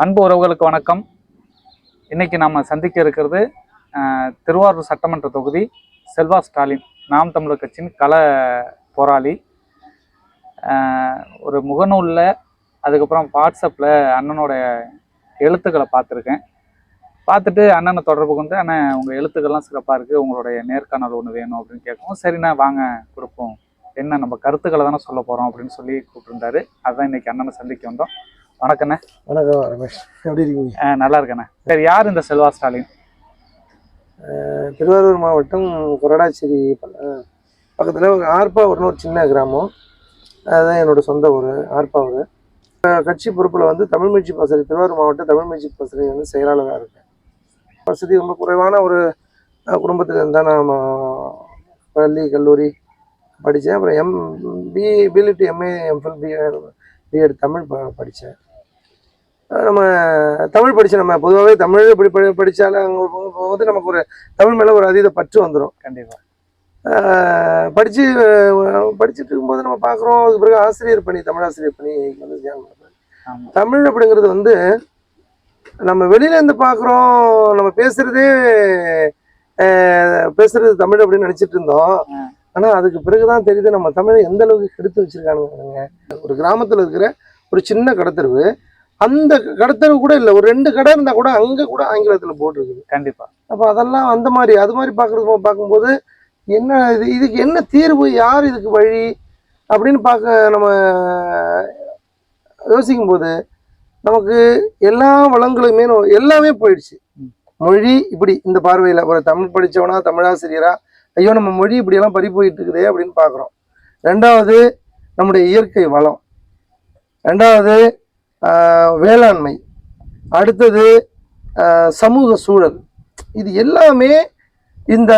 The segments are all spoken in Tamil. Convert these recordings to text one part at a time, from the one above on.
அன்பு உறவுகளுக்கு வணக்கம். இன்னைக்கு நாம் சந்திக்க இருக்கிறது திருவாரூர் சட்டமன்ற தொகுதி செல்வா ஸ்டாலின். நாம் தமிழர் கட்சியின் கள போராளி. ஒரு முகநூலில் அதுக்கப்புறம் வாட்ஸ்அப்பில் அண்ணனோட எழுத்துக்களை பார்த்துருக்கேன். பார்த்துட்டு அண்ணனை தொடர்பு கொண்டு அண்ணன் உங்கள் எழுத்துக்கள்லாம் சிறப்பாக இருக்குது உங்களுடைய நேர்காணல் ஒன்று வேணும் அப்படின்னு கேட்கவும் சரிண்ணா வாங்க கொடுப்போம். என்ன நம்ம கருத்துக்களை தானே சொல்ல போகிறோம் அப்படின்னு சொல்லி கூப்பிட்டுருந்தாரு. அதுதான் இன்றைக்கி அண்ணனை சந்திக்க வந்தோம். வணக்கண்ணே. வணக்கம் ரமேஷ். எப்படி இருக்கீங்க? நல்லா இருக்கண்ணே. சரி யார் இந்த செல்வா ஸ்டாலின்? திருவாரூர் மாவட்டம் கொரடாச்சேரி பக்கத்தில் ஆர்ப்பாவூர்னு ஒரு சின்ன கிராமம். அதுதான் என்னோட சொந்த ஊர் ஆர்ப்பாவூர் அஹ் கட்சி பொறுப்பில் வந்து தமிழ் மீட்சி பாசறை திருவாரூர் மாவட்ட தமிழ் மீட்சி பாசறை வந்து செயலாளராக இருக்கேன். வசதி ரொம்ப குறைவான ஒரு குடும்பத்தில் இருந்தால் நான் பள்ளி கல்லூரி படித்தேன் அப்புறம் M B B Litt M A M Phil B B Ed Tamil ப படித்தேன் நம்ம தமிழ் படிச்ச நம்ம பொதுவாகவே தமிழ் இப்படி படி படித்தாலும் அங்கே போகும்போது நமக்கு ஒரு தமிழ் மேலே ஒரு அதீத பற்று வந்துடும் கண்டிப்பா. படித்து படிச்சுட்டு இருக்கும்போது நம்ம பார்க்குறோம் அதுக்கு பிறகு ஆசிரியர் பணி தமிழ் ஆசிரியர் பணி வந்து தமிழ் அப்படிங்கிறது வந்து நம்ம வெளியில இருந்து பார்க்குறோம் நம்ம பேசுறதே அஹ், பேசுறது தமிழ் அப்படின்னு நினைச்சிட்டு இருந்தோம். ம். ஆனா அதுக்கு பிறகுதான் தெரியுது நம்ம தமிழை எந்த அளவுக்கு கெடுத்து வச்சிருக்கானுங்க ஒரு கிராமத்துல இருக்கிற ஒரு சின்ன கடத்தருவு. அந்த கடத்தருவு கூட இல்லை. ஒரு ரெண்டு கடை இருந்தா கூட அங்க கூட ஆங்கிலத்துல போட்டிருக்குது. கண்டிப்பா. அப்போ அதெல்லாம் அந்த மாதிரி அது மாதிரி பார்க்குறது பார்க்கும்போது என்ன இது இதுக்கு என்ன தீர்வு யார் இதுக்கு வழி அப்படின்னு பார்க்க நம்ம யோசிக்கும் போது நமக்கு எல்லா வளங்களுமே எல்லாமே போயிடுச்சு. மொழி இப்படி இந்த பார்வையில் ஒரு தமிழ் படித்தவனா தமிழாசிரியரா ஐயோ நம்ம மொழி இப்படியெல்லாம் பறி போயிட்டு இருக்குதே அப்படின்னு பார்க்குறோம் ரெண்டாவது நம்முடைய இயற்கை வளம். ரெண்டாவது வேளாண்மை. அடுத்தது சமூக சூழல். இது எல்லாமே இந்த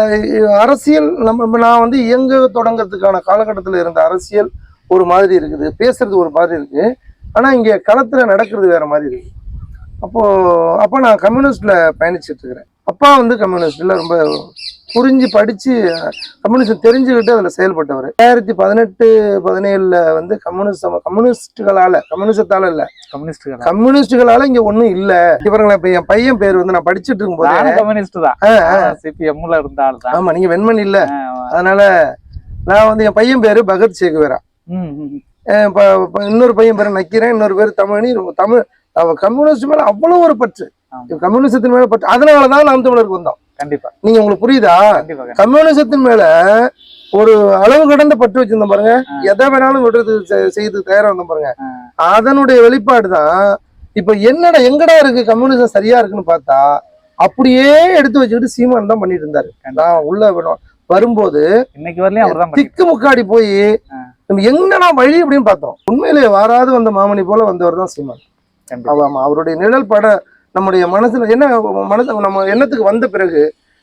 அரசியல் நம்ம நான் வந்து இயங்க தொடங்கிறதுக்கான காலகட்டத்தில் இருந்த அரசியல் ஒரு மாதிரி இருக்குது பேசுறது ஒரு மாதிரி இருக்குது ஆனால் இங்கே களத்தில் நடக்கிறது வேறு மாதிரி இருக்குது அப்போ அப்போ நான் கம்யூனிஸ்ட்ல பயணிச்சுட்டு இருக்கிறேன் அப்பா வந்து கம்யூனிஸ்ட்ல ரொம்ப புரிஞ்சு படிச்சு கம்யூனிஸ்ட் தெரிஞ்சுக்கிட்டு அதுல செயல்பட்டவர். ரெண்டாயிரத்தி பதினெட்டு பதினேழுல வந்து கம்யூனிஸ்ட் கம்யூனிஸ்டுகளால கம்யூனிசத்தால இல்ல. கம்யூனிஸ்டுகள் கம்யூனிஸ்டுகளால இங்க ஒண்ணும் இல்ல. இவருங்களா இப்ப என் பையன் பேர் வந்து நான் படிச்சுட்டு இருக்கும்போது கம்யூனிஸ்ட் தான். சிபிஎம்ல இருந்த ஆள் தான். ஆமா நீங்க வெண்மணி இல்ல. அதனால நான் வந்து என் பையன் பேரு பகத் சேகுவேரா. இன்னொரு பையன் பேரு நக்கீரன் இன்னொரு பேர் ரொம்ப தமிழ் அவ கம்யூனிஸ்ட் மேல அவ்வளவு ஒரு பற்று. கம்யூனிசத்தின் மேல பற்று. அதனாலதான் நாம் தமிழருக்கு வந்தோம். கண்டிப்பா. நீங்க உங்களுக்கு புரியுதா. கம்யூனிசத்தின் மேல ஒரு அளவு கடந்த பற்று வச்சிருந்தோம் பாருங்க. எதை வேணாலும் விடுறது செ- செய்யறதுக்கு தயாரா இருந்தோம் பாருங்க. அதனுடைய வெளிப்பாடு தான் இப்ப என்னடா எங்கடா இருக்கு கம்யூனிசம் சரியா இருக்குன்னு பார்த்தா அப்படியே எடுத்து வச்சுக்கிட்டு சீமான் தான் பண்ணிட்டு இருந்தாரு. நான் உள்ள வேணும் வரும்போது இன்னைக்கு வரலையும் திக்கு முக்காடி போய் நம்ம எங்கடா வழி அப்படின்னு பார்த்தோம். உண்மையிலே வாராது வந்த மாமணி போல வந்தவர் தான் சீமான். கண்டிப்பா. அவ- ஆமா அவருடைய நிழல் பட நம்முடைய மனசுல என்ன மனசு நம்ம எண்ணத்துக்கு வந்த பிறகு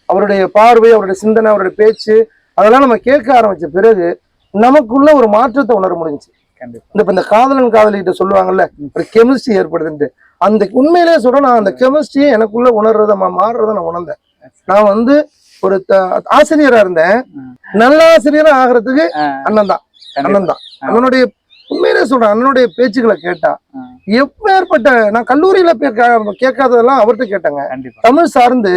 அவருடைய பார்வை அவருடைய சிந்தனை அவருடைய பேச்சு அதெல்லாம் நம்ம கேட்க ஆரம்பிச்ச பிறகு நமக்குள்ள ஒரு மாற்றத்தை உணர கண்டிப்பா. இந்த இந்த காதலன் காதலிகிட்ட சொல்லுவாங்கல்ல ஒரு கெமிஸ்ட்ரி ஏற்படுதுன்ட்டு. அந்த உண்மையிலேயே சொல்றேன் நான் அந்த கெமிஸ்ட்ரியை எனக்குள்ள உணர்றத மா- மாறுறத நான் உணர்ந்தேன். நான் வந்து ஒரு ஆசிரியரா இருந்தேன். நல்ல ஆசிரியரா ஆகிறதுக்கு அண்ணன் தான். அண்ணன் தான். அண்ணனுடைய உண்மையிலே சொல்றேன் அண்ணனுடைய பேச்சுக்களை கேட்டா எப்பேற்பட்ட நான் கல்லூரியில கேட்காததெல்லாம் அவர்கிட்ட கேட்டேங்க. தமிழ் சார்ந்து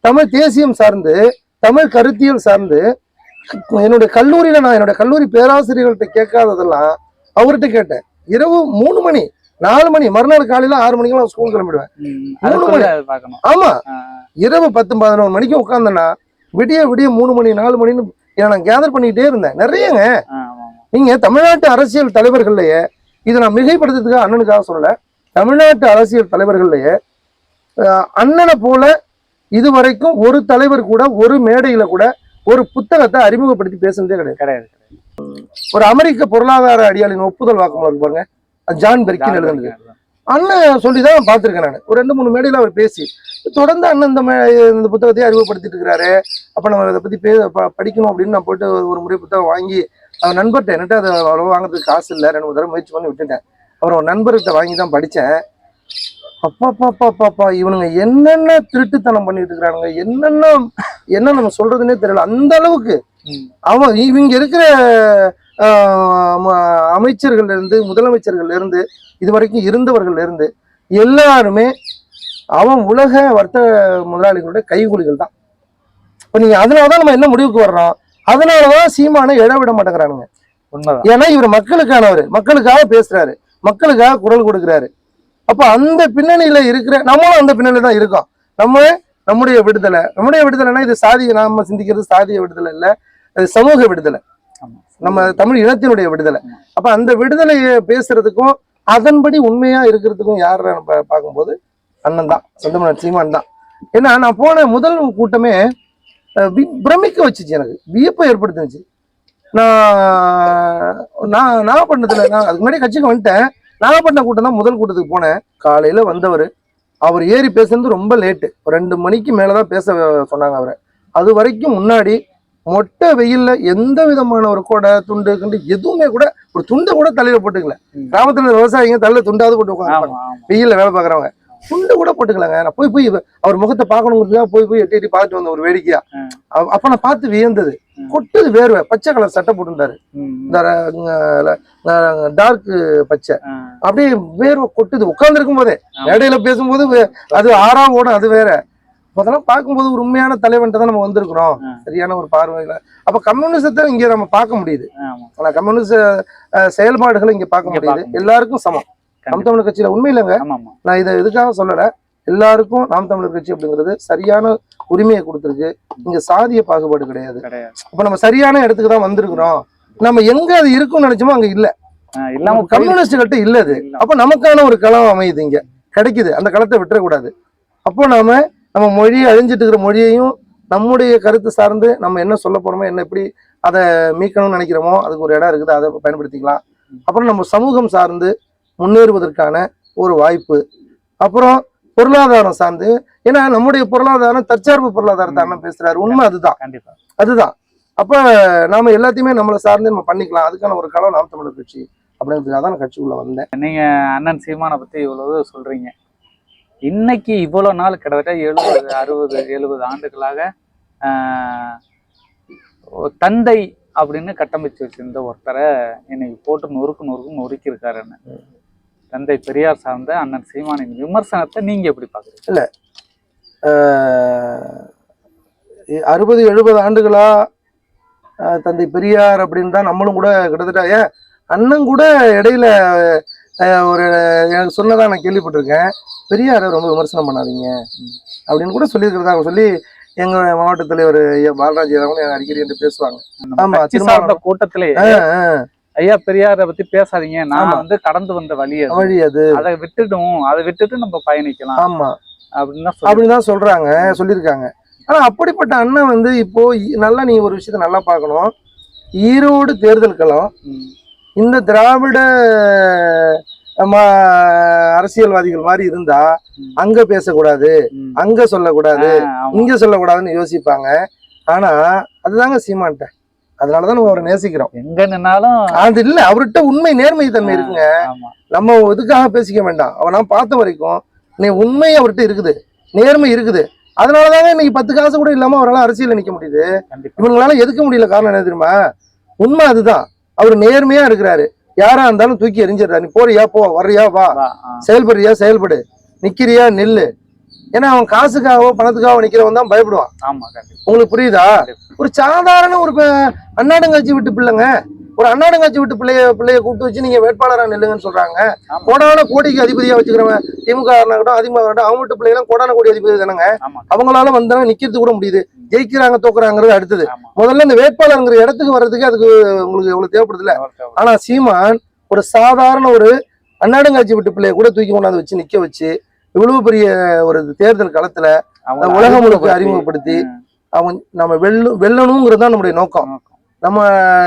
தமிழ் தேசியம் சார்ந்து தமிழ் கருத்தியல் சார்ந்து என்னுடைய கல்லூரியில நான் என்னுடைய கல்லூரி பேராசிரியர்கள்ட்ட கேட்காததெல்லாம் அவர்கிட்ட கேட்டேன். இரவு மூணு மணி நாலு மணி மறுநாள் காலையில ஆறு மணிக்கெல்லாம் ஸ்கூல் கிளம்பிடுவேன். ம், அதுக்குள்ள பார்க்கணும். ஆமா. இரவு பத்து பதினொரு மணிக்கு உட்காந்தேன்னா விடிய விடிய மூணு மணி நாலு மணின்னு நான் கேதர் பண்ணிக்கிட்டே இருந்தேன். நிறையங்க. நீங்க தமிழ்நாட்டு அரசியல் தலைவர்கள்லயே இதை நான் மிகைப்படுத்துறதுக்காக அண்ணனுக்காக சொல்லல. தமிழ்நாட்டு அரசியல் தலைவர்கள்லயே அண்ணனை போல இதுவரைக்கும் ஒரு தலைவர் கூட ஒரு மேடையில கூட ஒரு புத்தகத்தை அறிமுகப்படுத்தி பேசுனதே கிடையாது. கிடையாது ஒரு அமெரிக்க பொருளாதார அடியாளின் ஒப்புதல் வாக்குமூலம் இருக்கு பாருங்க. ஜான் பெர்கின் எழுதுனது. அண்ணன் சொல்லி தான் பார்த்துருக்கேன் நான். ஒரு ரெண்டு மூணு மேடையில் அவர் பேசி தொடர்ந்து அண்ணன் இந்த இந்த புத்தகத்தையே அறிமுகப்படுத்திட்டு இருக்கிறாரு. அப்போ நம்ம இதை பற்றி பே படிக்கணும் அப்படின்னு நான் போயிட்டு ஒரு முறை புத்தகம் வாங்கி அவர் நண்பர்கிட்ட என்கிட்ட அதை அவ்வளோ வாங்குறதுக்கு காசு இல்லை. ரெண்டு மூணு தடவை முயற்சி பண்ணி விட்டுட்டேன். அப்புறம் ஒரு நண்பர்கிட்ட வாங்கி தான் படித்தேன். அப்பா பாப்பா பாப்பா இவனுங்க என்னென்ன திருட்டுத்தனம் பண்ணிட்டு இருக்கிறானுங்க? என்னென்ன என்ன நம்ம சொல்றதுன்னே தெரியல. அந்த அளவுக்கு. அவன் இவங்க இருக்கிற அமைச்சர்கள்ல இருந்து முதலமைச்சர்கள்ல இருந்து இது வரைக்கும் இருந்தவர்கள்ல இருந்து எல்லாருமே அவன் உலக வர்த்தக முதலாளிகளுடைய கைகூலிகள் தான். இப்போ நீங்க அதனாலதான் நம்ம என்ன முடிவுக்கு வர்றோம்? அதனாலதான் சீமானை இட விட மாட்டேங்கிறானுங்க ஏன்னா இவர் மக்களுக்கானவர். மக்களுக்காக பேசுறாரு. மக்களுக்காக குரல் கொடுக்குறாரு. அப்ப அந்த பின்னணியில இருக்கிற நம்மளும் அந்த பின்னணியில தான் இருக்கோம். நம்ம நம்முடைய விடுதலை. நம்முடைய விடுதலைன்னா இது சாதிய நாம சிந்திக்கிறது சாதிய விடுதலை இல்ல. அது சமூக விடுதலை. நம்ம தமிழ் இனத்தினுடைய விடுதலை. அப்ப அந்த விடுதலையை பேசுறதுக்கும் அதன்படி உண்மையா இருக்கிறதுக்கும் யார் பார்க்கும்போது அண்ணன் தான். சொந்தமன் சீமான் தான். ஏன்னா நான் போன முதல் கூட்டமே பிரமிக்க வச்சுச்சு எனக்கு. வியப்பை ஏற்படுத்துச்சு நான் நான் நாகப்பட்டினத்துல நான் அதுக்கு முன்னாடி கட்சிக்கு வந்துட்டேன். நாகப்பட்டினம் கூட்டம் தான் முதல் கூட்டத்துக்கு போனேன். காலையில வந்தவர். அவர் ஏறி பேசுனது ரொம்ப லேட்டு ரெண்டு மணிக்கு மேலதான் பேச சொன்னாங்க அவரை. அது வரைக்கும் முன்னாடி மொட்டை வெயில்ல எந்த விதமான ஒரு கொடை துண்டு கிண்டு எதுவுமே கூட ஒரு துண்டை கூட தலையில போட்டுக்கல. கிராமத்துல விவசாயிங்க தலையில துண்டாவது போட்டு உட்காந்து வெயில்ல வேலை பாக்குறவங்க துண்டு கூட போட்டுக்கலாங்க. நான் போய் போய் அவர் முகத்தை பார்க்கணுங்கிறதுக்காக போய் போய் எட்டி எட்டி பார்த்துட்டு வந்த ஒரு வேடிக்கையா. அப்ப- நான் பார்த்து வியந்தது. கொட்டுது வேர்வை. பச்சை கலர் சட்டை போட்டிருந்தாரு. டார்க் பச்சை. அப்படியே வேர்வை கொட்டுது. உட்கார்ந்து இருக்கும் போதே. ஆமா. மேடையில பேசும்போது அது ஆறா ஓடும் அது வேற. அதெல்லாம் பார்க்கும்போது ஒரு உண்மையான தலைவன்ட்ட தான் நம்ம வந்திருக்கிறோம். சரியான ஒரு பார்வையில. அப்ப கம்யூனிசத்தை இங்க நம்ம பார்க்க முடியுது. ஆனா கம்யூனிச அஹ், செயல்பாடுகளை இங்க பார்க்க முடியுது. எல்லாருக்கும் சமம். நாம். தமிழர் கட்சியில உண்மை இல்லைங்க. நான் இதை எதுக்காக சொல்லல? எல்லாருக்கும் நாம் தமிழர் கட்சி அப்படிங்கிறது சரியான உரிமையை கொடுத்துருக்கு. இங்க சாதிய பாகுபாடு கிடையாது. அப்ப நம்ம சரியான இடத்துக்கு தான் வந்திருக்கிறோம். நம்ம எங்க அது இருக்கும்னு நினைச்சோமோ அங்க இல்ல. இல்லாம போய்- கம்யூனிஸ்ட்கிட்ட இல்ல அது. அப்ப நமக்கான ஒரு களம் அமையுது இங்க. கிடைக்குது. அந்த களத்தை விட்டுறக்கூடாது. அப்போ நாம நம்ம மொழி அழிஞ்சிட்டு இருக்கிற மொழியையும் நம்முடைய கருத்து சார்ந்து நம்ம என்ன சொல்ல போறோமோ என்ன எப்படி அதை மீட்கணும்னு நினைக்கிறோமோ அதுக்கு ஒரு இடம் இருக்குது. அதை பயன்படுத்திக்கலாம். அப்புறம் நம்ம சமூகம் சார்ந்து முன்னேறுவதற்கான ஒரு வாய்ப்பு. அப்புறம் பொருளாதாரம் சார்ந்து ஏன்னா நம்முடைய பொருளாதாரம் தற்சார்பு பொருளாதாரத்தை அண்ணன் பேசுறாரு. உண்மை அதுதான். கண்டிப்பா. அதுதான். அப்ப நாம எல்லாத்தையுமே நம்மளை சார்ந்து நம்ம பண்ணிக்கலாம். அதுக்கான ஒரு களம் நாம் தமிழர் கட்சி அப்படிங்கிறதுக்காக தான் கட்சிக்குள்ள வந்தேன். நீங்க அண்ணன் சீமானை பத்தி இவ்வளவு சொல்றீங்க. இன்னைக்கு இவ்வளவு நாள் கிட்டத்தட்ட எழுபது அறுபது எழுபது ஆண்டுகளாக தந்தை அப்படின்னு கட்டமைச்சு வச்சிருந்த ஒருத்தரை இன்னைக்கு போட்டு நொறுக்கு நொறுக்கு நொறுக்கி இருக்காரு அண்ணன். தந்தை பெரியார் சார்ந்த அண்ணன் சீமானின் விமர்சனத்தை நீங்க எப்படி பாக்குறீங்க ஆஹ் அறுபது எழுபது ஆண்டுகளா தந்தை பெரியார் அப்படின்னு தான் நம்மளும் கூட கிட்டத்தட்ட ஏன் அண்ணன் கூட இடையில ஒரு எனக்கு சொன்னதா நான் கேள்விப்பட்டிருக்கேன். பெரியாரை ரொம்ப விமர்சனம் பண்ணாதீங்க அப்படின்னு கூட சொல்லியிருக்கிறதா சொல்லி எங்க மாவட்ட தலைவர் பாலராஜ் அவங்க அடிக்கடி என்று பேசுவாங்க. ஆமா, கூட்டத்திலே ஐயா பெரியாரை பத்தி பேசாதீங்க. நான். வந்து கடந்து வந்த வழி அது. வழி அது. அதை விட்டுடும் அதை விட்டுட்டு நம்ம பயணிக்கலாம். ஆமா. அப்படின்னு தான் சொல்லி அப்படின்னு தான் சொல்றாங்க சொல்லியிருக்காங்க. ஆனா அப்படிப்பட்ட அண்ணன் வந்து இப்போ நல்லா நீ ஒரு விஷயத்த நல்லா பார்க்கணும். ஈரோடு தேர்தல் களம். ம், இந்த திராவிட அரசியல்வாதிகள் மாதிரி இருந்தா. அங்க பேசக்கூடாது. அங்க சொல்லக்கூடாது. இங்க சொல்லக்கூடாதுன்னு யோசிப்பாங்க. ஆனா அதுதாங்க சீமான்ட்ட. அதனாலதான் நம்ம அவரை நேசிக்கிறோம். எங்க நின்னாலும் அது இல்ல அவர்கிட்ட உண்மை நேர்மை தன்மை இருக்குங்க. நம்ம இதுக்காக பேசிக்க வேண்டாம். அவன் நான் பார்த்த வரைக்கும் நீ உண்மை அவர்கிட்ட இருக்குது. நேர்மை இருக்குது. அதனாலதாங்க இன்னைக்கு பத்து காசு கூட இல்லாம அவரால் அரசியல்ல நிக்க முடியுது. இவங்களால எதுக்க முடியல காரணம் என்ன தெரியுமா? உண்மை அதுதான். அவர் நேர்மையா இருக்கிறாரு. யாரா இருந்தாலும் தூக்கி எறிஞ்சிடுறா நீ போறியா? போ வர்றியா? வா. செயல்படுறியா? செயல்படு. நிக்கிறியா? நில்லு. ஏன்னா அவன் காசுக்காகவோ பணத்துக்காகவோ நிக்கிறவன் தான் பயப்படுவான். ஆமா உங்களுக்கு புரியுதா? ஒரு சாதாரண ஒரு அன்னாடங்காட்சி விட்டு பிள்ளைங்க ஒரு அன்னாடங்காட்சி விட்டு பிள்ளைய பிள்ளைய கூப்பிட்டு வச்சு நீங்க வேட்பாளரா நில்லுங்கன்னு சொல்றாங்க. கோடான கோடிக்கு அதிபதியா வச்சுக்கிறவன் திமுக இருக்கட்டும் அதிமுக இருக்கட்டும் அவங்க வீட்டு பிள்ளைங்க கோடான கோடி அதிபதி தானங்க. அவங்களால வந்தாங்க நிக்கிறது கூட முடியுது. ஜெயிக்கிறாங்க தோக்குறாங்கிறது அடுத்தது. முதல்ல இந்த வேட்பாளருங்கிற இடத்துக்கு வர்றதுக்கு அதுக்கு உங்களுக்கு எவ்வளவு தேவைப்படுது இல்ல எவ்வளவு ஆனா சீமான் ஒரு சாதாரண ஒரு அன்னாடங்காட்சி விட்டு பிள்ளைய கூட தூக்கி கொண்டாந்து வச்சு நிக்க வச்சு இவ்வளவு பெரிய ஒரு தேர்தல் களத்துல உலகம் முழுக்க அறிமுகப்படுத்தி, அவன் நம்ம வெல்லும் வெல்லணுங்கிறது தான் நம்முடைய நோக்கம். நம்ம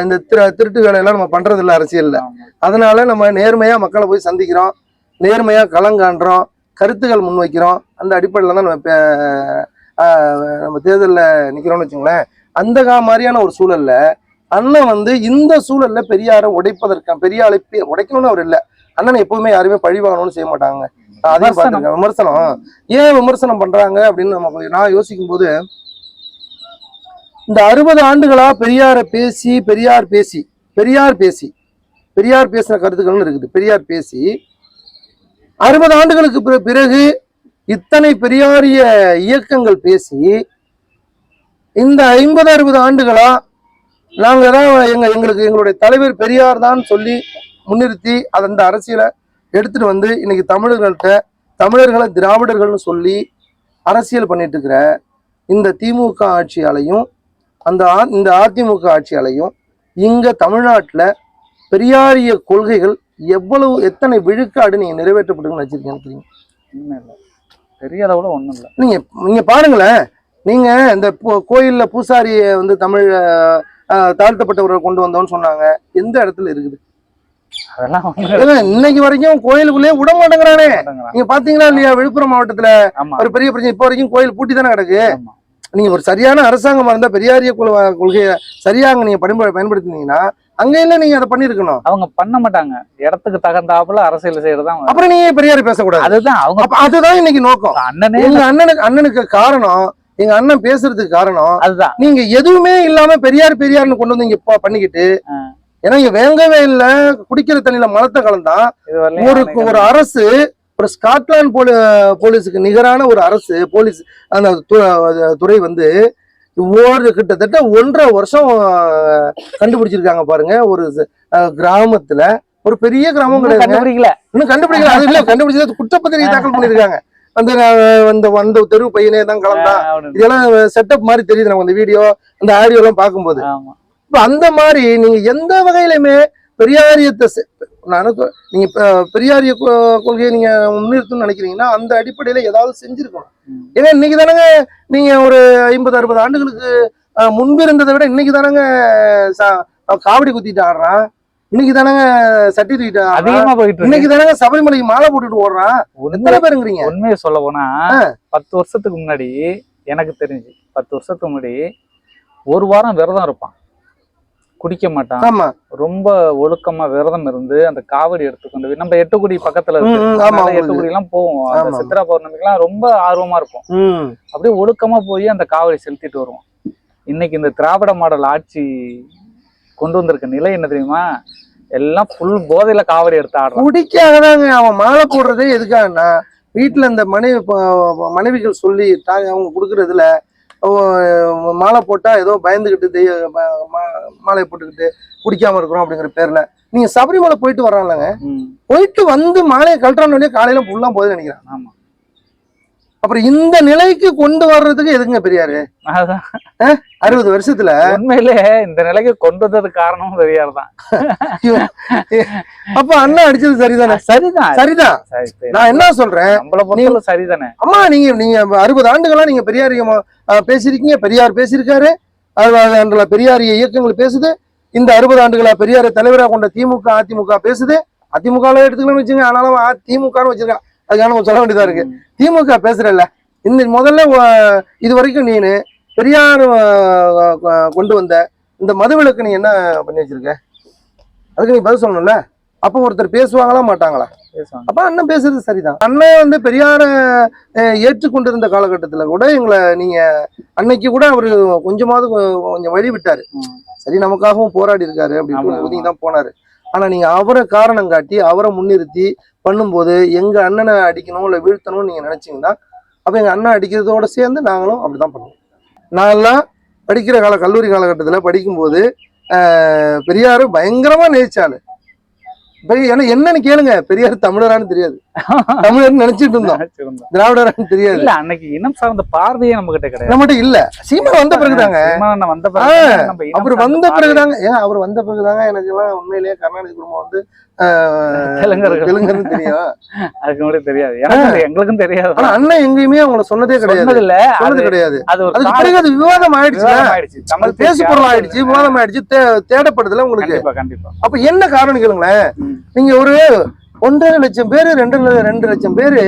இந்த திரு திருட்டு வேலையெல்லாம் நம்ம பண்றது இல்ல அரசியல்ல. அதனால நம்ம நேர்மையா மக்களை போய் சந்திக்கிறோம். நேர்மையா களங்காண்றோம் கருத்துக்கள் முன்வைக்கிறோம் அந்த அடிப்படையில தான் நம்ம நம்ம தேர்தலில் நிக்கிறோம்னு வச்சுங்களேன். அந்த கா- மாதிரியான ஒரு சூழல்ல அண்ணன் வந்து இந்த சூழல்ல பெரியாரை உடைப்பதற்கான பெரிய அழைப்பு உடைக்கணும்னு அவர் இல்ல. அண்ணனை எப்பவுமே யாருமே பழி வாங்கணும்னு செய்ய மாட்டாங்க. அதையும். பார்த்திருக்கேன் விமர்சனம். ஏன் விமர்சனம் பண்றாங்க அப்படின்னு நம்ம நான் யோசிக்கும் போது இந்த அறுபது ஆண்டுகளா பெரியாரை பேசி பெரியார் பேசி பெரியார் பேசி பெரியார் பேசின கருத்துக்கள்னு இருக்குது. பெரியார் பேசி அறுபது ஆண்டுகளுக்கு பிற- பிறகு இத்தனை பெரியாரிய இயக்கங்கள் பேசி இந்த ஐம்பது அறுபது ஆண்டுகளா நாங்க தான் எங்க எங்களுக்கு எங்களுடைய தலைவர் பெரியார் தான் சொல்லி முன்னிறுத்தி அது அந்த அரசியலை எடுத்துட்டு வந்து இன்னைக்கு தமிழர்கள்ட்ட தமிழர்களை திராவிடர்கள்னு சொல்லி அரசியல் பண்ணிட்டு இருக்கிற இந்த திமுக ஆட்சியாலையும் அந்த இந்த அதிமுக ஆட்சியாலையும் இங்க தமிழ்நாட்டுல பெரியாரிய கொள்கைகள் எவ்வளவு எத்தனை விழுக்காடு நீங்க நிறைவேற்றப்படுங்கன்னு இல்லை. பெரிய அளவுல ஒண்ணும் இல்லை. நீங்க நீங்க பாருங்களேன். நீங்க இந்த போ- கோயில்ல பூசாரியை வந்து தமிழ் தாழ்த்தப்பட்டவரை கொண்டு வந்தோம்னு சொன்னாங்க. எந்த இடத்துல இருக்குது? அதெல்லாம் இன்னைக்கு வரைக்கும் கோயிலுக்குள்ளேயே விட மாட்டேங்கிறானே. நீங்க பாத்தீங்களா இல்லையா விழுப்புரம் மாவட்டத்துல ஒரு பெரிய பிரச்சனை இப்போ வரைக்கும் கோயில் பூட்டி தானே கிடக்கு? நீங்க ஒரு சரியான அரசாங்கமா இருந்தா பெரியாரிய கொள்- கொள்கையை சரியாக நீங்க பயன்ப- பயன்படுத்தினீங்கன்னா அங்க இல்ல நீங்க அதை பண்ணிருக்கணும் அவங்க பண்ண மாட்டாங்க. இடத்துக்கு தகுந்தாப்புல அரசியல் செய்யறதுதான் அப்புறம் நீங்க பெரியார் பேசக்கூடாது. அதுதான் அவங்க அதுதான் இன்னைக்கு நோக்கம். அண்ணனே எங்க அண்ணனுக்கு அண்ணனுக்கு காரணம் எங்க அண்ணன் பேசுறதுக்கு காரணம் அதுதான். நீங்க எதுவுமே இல்லாம பெரியார் பெரியார்னு கொண்டு வந்து இங்க பண்ணிக்கிட்டு. ஏன்னா இங்க வேங்கவே இல்ல. குடிக்கிற தண்ணியில இது வரலையும் ஒரு ஒரு அரசு ஒரு ஸ்காட்லாந்து போலி போலீஸுக்கு நிகரான ஒரு அரசு போலீஸ் அந்த துறை வந்து ஒரு கிட்டத்தட்ட ஒன்றரை வருஷம் கண்டுபிடிச்சிருக்காங்க பாருங்க. ஒரு கிராமத்துல. ஒரு பெரிய கிராமம் கிடையாது கண்டுபிடிக்கல. இன்னும் கண்டுபிடிக்கல. அது இல்ல. கண்டுபிடிச்சது குற்றப்பத்திரிகை தாக்கல் பண்ணிருக்காங்க அந்த அந்த வந்த தெரு பையனே தான் கலந்தான். இதெல்லாம் செட்டப் மாதிரி தெரியுது நமக்கு இந்த வீடியோ இந்த ஆடியோ எல்லாம் பார்க்கும்போது. இப்ப அந்த மாதிரி நீங்க எந்த வகையிலுமே பெரியாரியத்தை நான் நீங்க பெரியாரிய கொள்கையை நீங்க முன்னிறுத்தணும்னு நினைக்கிறீங்கன்னா அந்த அடிப்படையில ஏதாவது செஞ்சிருக்கணும். ஏன்னா இன்னைக்கு தானங்க நீங்க ஒரு ஐம்பது அறுபது ஆண்டுகளுக்கு முன்பு இருந்ததை விட இன்னைக்கு தானங்க காவடி குத்திட்டு ஆடுறான். இன்னைக்கு தானங்க ஆடுறான். அதிகமா போயிட்டு இன்னைக்கு தானங்க சபரிமலைக்கு மாலை போட்டுட்டு ஓடுறான். எத்தனை பேருங்கிறீங்க? உண்மையை சொல்ல போனா பத்து வருஷத்துக்கு முன்னாடி எனக்கு தெரிஞ்சு பத்து வருஷத்துக்கு முன்னாடி ஒரு வாரம் விரதம் இருப்பான். குடிக்க மாட்டான். ஆமா. ரொம்ப ஒழுக்கமா விரதம் இருந்து அந்த காவடி எடுத்துக்கொண்டு போய் நம்ம எட்டுக்குடி பக்கத்துல இருக்கு. எட்டுக்குடி எல்லாம் போவோம். அந்த. சித்ரா பௌர்ணமிக்கெல்லாம் ரொம்ப ஆர்வமா இருப்போம். அப்படியே ஒழுக்கமா போய் அந்த காவடி செலுத்திட்டு வருவோம். இன்னைக்கு இந்த திராவிட மாடல் ஆட்சி கொண்டு வந்திருக்க நிலை என்ன தெரியுமா? எல்லாம் ஃபுல் போதையில காவடி எடுத்து ஆடுறான். குடிக்காகதாங்க அவன் மாலை போடுறதே எதுக்காகன்னா வீட்டுல இந்த மனைவி மனைவிகள் சொல்லி தாய் அவங்க கொடுக்கறதுல மாலை போட்டா ஏதோ பயந்துகிட்டு தெய்வ மாலையை போட்டுக்கிட்டு குடிக்காம இருக்கிறோம் அப்படிங்கிற பேர்ல நீங்க சபரிமலை போயிட்டு வர்றாங்களாங்க. போயிட்டு வந்து மாலையை கழட்டானே காலையில ஃபுல்லா போகுது நினைக்கிறேன். ஆமா. அப்புறம் இந்த நிலைக்கு கொண்டு வர்றதுக்கு எதுங்க பெரியாரு? அறுபது வருஷத்துல? உண்மையிலே இந்த நிலைக்கு கொண்டு வந்ததுக்கு காரணமும் பெரியார் தான் அப்ப அண்ணா அடிச்சது சரிதானே? சரிதான். சரிதான் சரி, சரி. நான் என்ன சொல்றேன்? நம்மள சரிதானே? அம்மா நீங்க நீங்க அறுபது ஆண்டுகளா நீங்க அஹ் பேசியிருக்கீங்க. பெரியார் பேசியிருக்காரு. அது அதுல பெரியாரிய இயக்கங்கள் பேசுது. இந்த அறுபது ஆண்டுகளா பெரியார தலைவரா கொண்ட திமுக அதிமுக பேசுது. அதிமுக எடுத்துக்கலாம்னு வச்சுங்க ஆனாலும் திமுகன்னு வச்சிருக்கான் அதுக்கான ஒரு சொல்ல வேண்டியதா இருக்கு. திமுக பேசுறல்ல இந்த முதல்ல இது வரைக்கும் நீனு பெரியார் கொண்டு வந்த இந்த மதுவிலக்கு நீ என்ன பண்ணி வச்சிருக்க? அதுக்கு நீ பதில் சொல்லணும்ல? அப்போ ஒருத்தர் பேசுவாங்களா மாட்டாங்களா? அப்ப அண்ணன் பேசுறது சரிதான். அண்ணன் வந்து பெரியார ஏற்றுக்கொண்டிருந்த காலகட்டத்துல கூட எங்களை நீங்க அன்னைக்கு கூட அவரு கொஞ்சமாவது கொஞ்சம் வழி விட்டாரு. சரி நமக்காகவும் போராடி இருக்காரு அப்படின்னு. ஒதுங்கி தான் போனாரு. ஆனால் நீங்கள் அவரை காரணம் காட்டி அவரை முன்னிறுத்தி பண்ணும்போது எங்கள் அண்ணனை அடிக்கணும் இல்லை வீழ்த்தணும்னு நீங்கள் நினச்சிங்கன்னா அப்போ எங்கள் அண்ணன் அடிக்கிறதோட சேர்ந்து நாங்களும் அப்படி தான் பண்ணுவோம். நான்லாம் படிக்கிற கால கல்லூரி காலகட்டத்தில் படிக்கும்போது பெரியார் பயங்கரமாக நேச்சாள் ஏன்னா என்னன்னு கேளுங்க. பெரியார் தமிழரான்னு தெரியாது. தமிழர்னு நினைச்சிட்டு இருந்தோம். திராவிடரான்னு தெரியாது. இல்ல அன்னைக்கு இனம் சார்ந்த பார்வையே நம்ம கிட்ட கிடையாது நம்மகிட்ட இல்ல சீமா வந்த பிறகுதாங்க வந்த அவர் வந்த பிறகுதாங்க. ஏன் அவர் வந்த பிறகுதாங்க எனக்கு எல்லாம் உண்மையிலேயே கருணாநிதி குடும்பம் வந்து தெலுங்குன்னு தெரியும்? அதுக்கு தெரியாது. எங்களுக்கும் தெரியாது. ஆனா அண்ணன் எங்கேயுமே அவங்கள சொன்னதே கிடையாது. இல்ல சொன்னது கிடையாது. அது விவாதம் ஆயிடுச்சு அது தமிழ் பேசு பொருள் ஆயிடுச்சு விவாதம் ஆயிடுச்சு தேடப்படுதுல உங்களுக்கு. கண்டிப்பா அப்ப என்ன காரணம் கேளுங்களேன். நீங்க ஒரு ஒன்றரை லட்சம் பேரு ரெண்டு ரெண்டு லட்சம் பேரு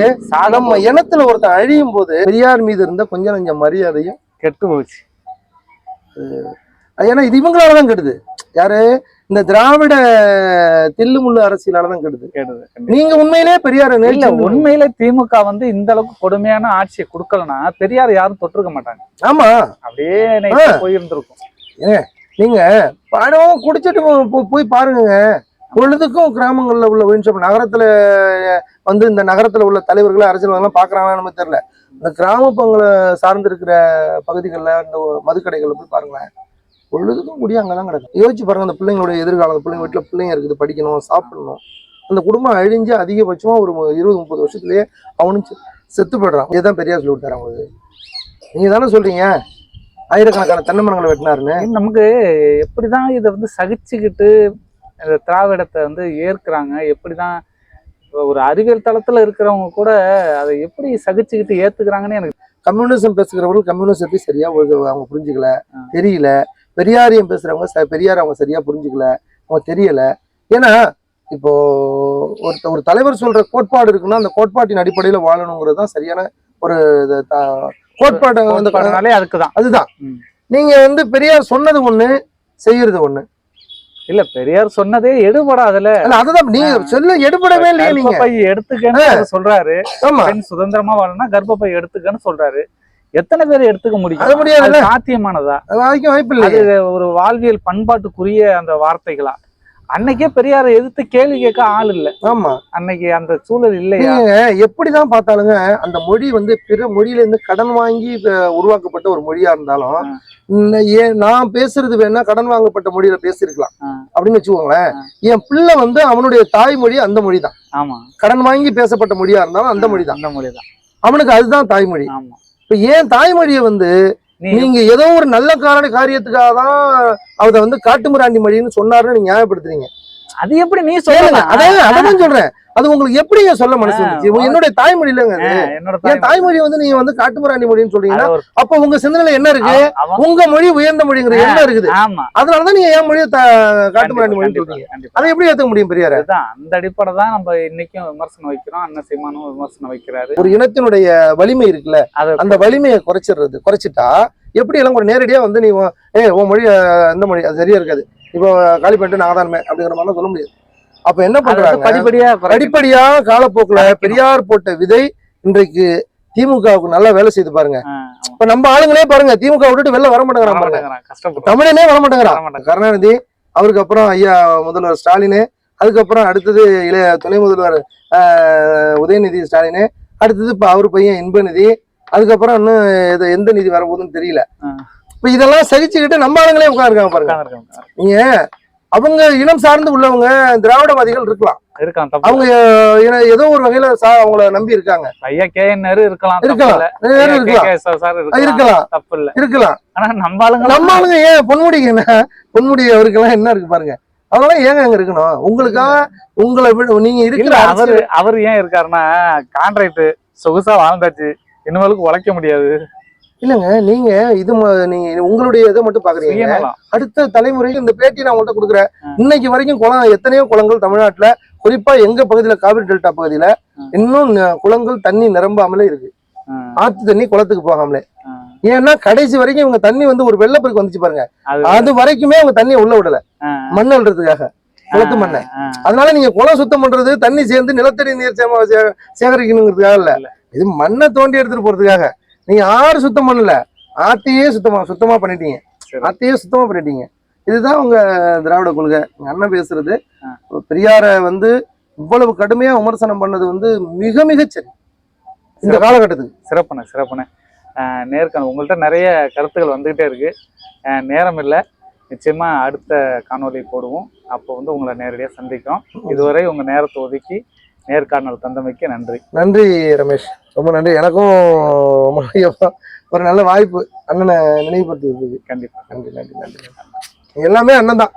நம்ம இனத்துல ஒருத்தன் அழியும் போது பெரியார் மீது இருந்த கொஞ்சம் நஞ்சம் மரியாதையும் கெட்டு போச்சு. ஏன்னா இது இவங்களாலதான் கெடுது. யாரு? இந்த திராவிட தில்லுமுள்ளு அரசியலாலதான் கெடுது. கெடுது கண்டிப்பா. நீங்க உண்மையிலே பெரியார இல்ல உண்மையிலே திமுக வந்து இந்த அளவுக்கு கொடுமையான ஆட்சியை கொடுக்கலனா பெரியார் யாரும் தொட்டிருக்க மாட்டாங்க. ஆமா. அப்படியே போயிருந்திருக்கும். நீங்க படம் குடிச்சிட்டு போய் பாருங்க பொழுதுக்கும் கிராமங்கள்ல உள்ள ஒயின் ஷாப் நகரத்துல வந்து இந்த நகரத்துல உள்ள தலைவர்கள் அரசியல்வாதிகள் பாக்குறாங்கன்னு நமக்கு தெரியல. இந்த கிராமப்புறங்களை சார்ந்து இருக்கிற பகுதிகளில் இந்த மதுக்கடைகளில் போய் பாருங்களேன். பொழுதுக்கும் கூடிய அங்கதான் கிடக்கும் யோசிச்சு பாருங்க அந்த பிள்ளைங்களுடைய எதிர்காலம் பிள்ளைங்க வீட்டுல பிள்ளைங்க இருக்குது படிக்கணும் சாப்பிடணும். அந்த குடும்பம் அழிஞ்சு அதிகபட்சமா ஒரு இருபது முப்பது வருஷத்துலயே அவனும் செத்து போயிடுறான் இதுதான் பெரியார் சொல்லி கொடுத்தாரு அவங்களுக்கு. நீங்க தானே சொல்றீங்க? ஆயிரக்கணக்கான தென்னை மரங்களை வெட்டினாருன்னு நமக்கு எப்படிதான் இதை வந்து சகிச்சுக்கிட்டு இந்த திராவிடத்தை வந்து ஏற்கிறாங்க எப்படிதான் ஒரு அறிவியல் தளத்துல இருக்கிறவங்க கூட அதை எப்படி சகிச்சுக்கிட்டு ஏத்துக்கிறாங்கன்னு எனக்கு கம்யூனிசம் பேசுகிறவர்கள் கம்யூனிசத்தை சரியா ஒரு- அவங்க புரிஞ்சுக்கல. தெரியல. பெரியாரியம் பேசுறவங்க பெரியார் அவங்க சரியா புரிஞ்சுக்கல அவங்க தெரியல. ஏன்னா இப்போ ஒரு ஒரு தலைவர் சொல்ற கோட்பாடு இருக்குன்னா அந்த கோட்பாட்டின் அடிப்படையில வாழணுங்கிறது தான் சரியான ஒரு கோட்பாடு அதுக்குதான். அதுதான். நீங்க வந்து பெரியார் சொன்னது ஒண்ணு செய்யறது ஒண்ணு. இல்ல பெரியார் சொன்னதே எடுபடாதுல அதுதான் நீங்க சொல்ல எடுபடவே இல்லையே நீங்க. எடுத்துக்கன்னு சொல்றாரு. ஆமா. சுதந்திரமா வாழணும்னா கர்ப்பப்பை எடுத்துக்கன்னு சொல்றாரு. எத்தனை பேர் எடுத்துக்க முடியும்? அது முடியாதுல்ல. அது சாத்தியமானதா? வரைக்கும் வாய்ப்பு அது இல்லை ஒரு வாழ்வியல் பண்பாட்டுக்குரிய அந்த வார்த்தைகளா? அன்னைக்கே பெரியாரை எதிர்த்து கேள்வி கேட்க ஆள் இல்ல. ஆமா. அன்னைக்கு அந்த சூழல் இல்லையா? எப்படிதான் பார்த்தாலுங்க அந்த மொழி வந்து பிற மொழியில இருந்து கடன் வாங்கி உருவாக்கப்பட்ட ஒரு மொழியா இருந்தாலும் ஏன் நான் பேசுறது வேணா கடன் வாங்கப்பட்ட மொழியில பேசியிருக்கலாம். ஆ. அப்படின்னு வச்சுக்கோங்களேன். என் பிள்ளை வந்து அவனுடைய தாய்மொழி அந்த மொழி தான் ஆமா. கடன் வாங்கி பேசப்பட்ட மொழியா இருந்தாலும் அந்த மொழி தான் அந்த மொழிதான். அவனுக்கு அதுதான் தாய்மொழி ஆமா. இப்ப ஏன் தாய்மொழியை வந்து நீங்க ஏதோ ஒரு நல்ல காரண காரியத்துக்காக தான் அதை வந்து காட்டுமிராண்டி மொழின்னு சொன்னாருன்னு நீங்க நியாயப்படுத்துறீங்க. அது எப்படி நீ. சொல்லலாம் அதான் அதான் சொல்றேன். அது உங்களுக்கு எப்படிங்க சொல்ல மனசு வந்துச்சு. என்னுடைய தாய்மொழி இல்லைங்க என் தாய்மொழி. வந்து நீங்க வந்து காட்டுமிராண்டி மொழின்னு சொல்றீங்கன்னா ஒரு- அப்ப உங்க சிந்தனையில என்ன இருக்கு? உங்க மொழி உயர்ந்த மொழிங்கிற என்ன இருக்குது. அதனாலதான் நீங்க என் மொழியை காட்டுமிராண்டி மொழின்னு சொல்றீங்க. அதை எப்படி ஏத்துக்க முடியும் பெரியார? அந்த அடிப்படை தான் நம்ம இன்னைக்கும் விமர்சனம் வைக்கிறோம். அண்ணன் சீமானும் விமர்சனம் வைக்கிறாரு. ஒரு இனத்தினுடைய வலிமை இருக்குல்ல அந்த வலிமையை குறைச்சிடுறது குறைச்சிட்டா எப்படி எல்லாம் கூட நேரடியா வந்து நீ ஏய் உன் மொழி இந்த மொழி அது சரியா இருக்காது. இப்போ காலி பண்ணிட்டு நாகதானமே அப்படிங்கிற மாதிரிலாம் சொல்ல முடியாது அப்ப என்ன பண்றாங்க படிப்படியா. படிப்படியா காலப்போக்குல பெரியார் போட்ட விதை இன்றைக்கு திமுகவுக்கு நல்லா வேலை செய்து பாருங்க இப்ப நம்ம ஆளுங்களே பாருங்க திமுக விட்டுட்டு வெளில வர மாட்டேங்கிறான் பாருங்க. தமிழனே வர மாட்டேங்கிறான். கருணாநிதி அவருக்கு அப்புறம் ஐயா முதல்வர் ஸ்டாலின் அதுக்கப்புறம் அடுத்தது இளைய துணை முதல்வர் உதயநிதி ஸ்டாலின் அடுத்தது இப்ப அவர் பையன் இன்பநிதி அதுக்கப்புறம் இன்னும் எந்த நிதி வரப்போகுதுன்னு தெரியல. இப்ப இதெல்லாம் சகிச்சுக்கிட்டு நம்ம ஆளுங்களே உட்காந்துருக்காங்க பாருங்க. நீங்க அவங்க இனம் சார்ந்து உள்ளவங்க திராவிடவாதிகள் இருக்கலாம். அவங்க ஏதோ ஒரு வகையில சா- அவங்கள நம்பி இருக்காங்க. ஐயா கே நேரு இருக்கலாம் இருக்கலாம். இருக்கலாம். சார் தப்பு இல்ல. இருக்கலாம். ஆனா நம்ம ஆளுங்க நம்ம ஆளுங்க ஏன் பொன்முடிக்கு என்ன? பொன்முடி அவருக்கெல்லாம் என்ன இருக்கு பாருங்க. அவங்களாம் ஏங்க அங்க இருக்கணும்? உங்களுக்காக உங்களை நீங்க இருக்கிற அவரு அவர் ஏன் இருக்காருன்னா கான்ட்ராக்ட் சொகுசா வாழ்ந்தாச்சு. இனிமேலுக்கு உழைக்க முடியாது. இல்லங்க நீங்க இது நீங்க உங்களுடைய இதை மட்டும் பாக்குறீங்க. அடுத்த தலைமுறைக்கு இந்த பேட்டி நான் உங்கள்ட்ட கொடுக்குறேன். இன்னைக்கு வரைக்கும் குளம் எத்தனையோ குளங்கள் தமிழ்நாட்டுல குறிப்பா எங்க பகுதியில காவிரி டெல்டா பகுதியில. இன்னும் குளங்கள் தண்ணி நிரம்பாமலே இருக்கு. ஆத்து தண்ணி குளத்துக்கு போகாமலே. ஏன்னா கடைசி வரைக்கும் இவங்க தண்ணி வந்து ஒரு வெள்ளப்பெருக்கு வந்துச்சு பாருங்க. அது வரைக்குமே அவங்க தண்ணியை உள்ள விடல. மண் அள்ளுறதுக்காக குளத்து மண்ணை. அதனால நீங்க குளம் சுத்தம் பண்றது தண்ணி சேர்ந்து நிலத்தடி நீர் சேகரிக்கணுங்கிறதுக்காக இல்ல. இது மண்ணை தோண்டி எடுத்துட்டு போறதுக்காக. நீங்க ஆறு சுத்தம் பண்ணல ஆத்தையே சுத்தமா சுத்தமா பண்ணிட்டீங்க. ஆத்தையே சுத்தமா பண்ணிட்டீங்க. இதுதான் உங்க திராவிட கொள்கை. எங்க அண்ணன் பேசுறது. பெரியார வந்து இவ்வளவு கடுமையா விமர்சனம் பண்ணது வந்து மிக மிக சரி. இந்த காலகட்டத்துக்கு. சிறப்புண்ணே சிறப்புண்ணே. நேர்காணல். உங்கள்கிட்ட நிறைய கருத்துக்கள் வந்துகிட்டே இருக்கு. நேரம் இல்லை. நிச்சயமா அடுத்த காணொளி போடுவோம். அப்போ வந்து உங்களை நேரடியாக சந்திக்கிறோம். இதுவரை உங்க நேரத்தை ஒதுக்கி நேர்காணல் தந்தமைக்கு நன்றி. நன்றி ரமேஷ். ரொம்ப நன்றி. எனக்கும் ஒரு நல்ல வாய்ப்பு அண்ணனை நினைவுபடுத்தி இருக்குது கண்டிப்பா. நன்றி நன்றி நன்றி. எல்லாமே அண்ணன் தான்